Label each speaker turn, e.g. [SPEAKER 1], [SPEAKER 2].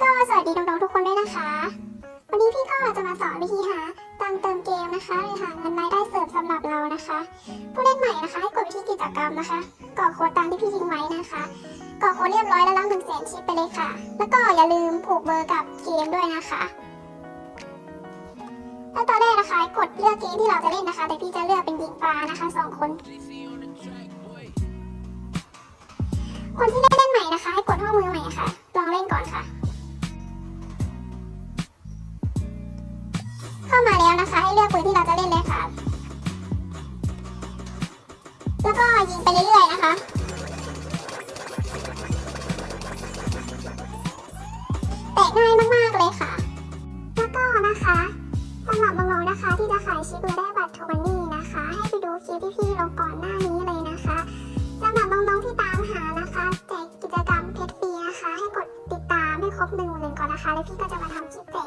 [SPEAKER 1] ก็สวัสดีน้องๆทุกคนด้วยนะคะ วันนี้พี่ก็จะมาสอนวิธีหาตังเติมเกมนะคะหรือหาเงินรายได้เสริมสำหรับเรานะคะ ผู้เล่นใหม่นะคะให้กดไปที่กิจกรรมนะคะกรอกโค้ดตามที่พี่ทิ้งไว้นะคะกรอกโค้ดเรียบร้อยแล้วรับหนึ่งแสนชิปไปเลยค่ะ แล้วก็อย่าลืมผูกเบอร์กับเกมด้วยนะคะแล้วตอนแรกนะคะกดเลือกเกมที่เราจะเล่นนะคะ แต่พี่จะเลือกเป็นยิงปลานะคะสองคน คนที่เล่น เข้ามาแล้วนะคะ ให้เลือกปืนที่เราจะเล่นเลยค่ะ แล้วก็ยิงไปเรื่อยๆนะคะแตกง่ายมากๆเลยค่ะ แล้วก็นะคะสำหรับน้องๆนะคะ ที่จะขายชิปและได้บัตรโทมันนี่นะคะ ให้ไปดูคลิปที่พี่ลงก่อนหน้านี้เลยนะคะสำหรับน้องๆที่ตามหานะคะแจกกิจกรรมเพชรฟรีนะคะ ให้กดติดตามให้ครบหนึ่งหมื่นก่อนนะคะ แล้วพี่ก็จะมาทำคลิปแจ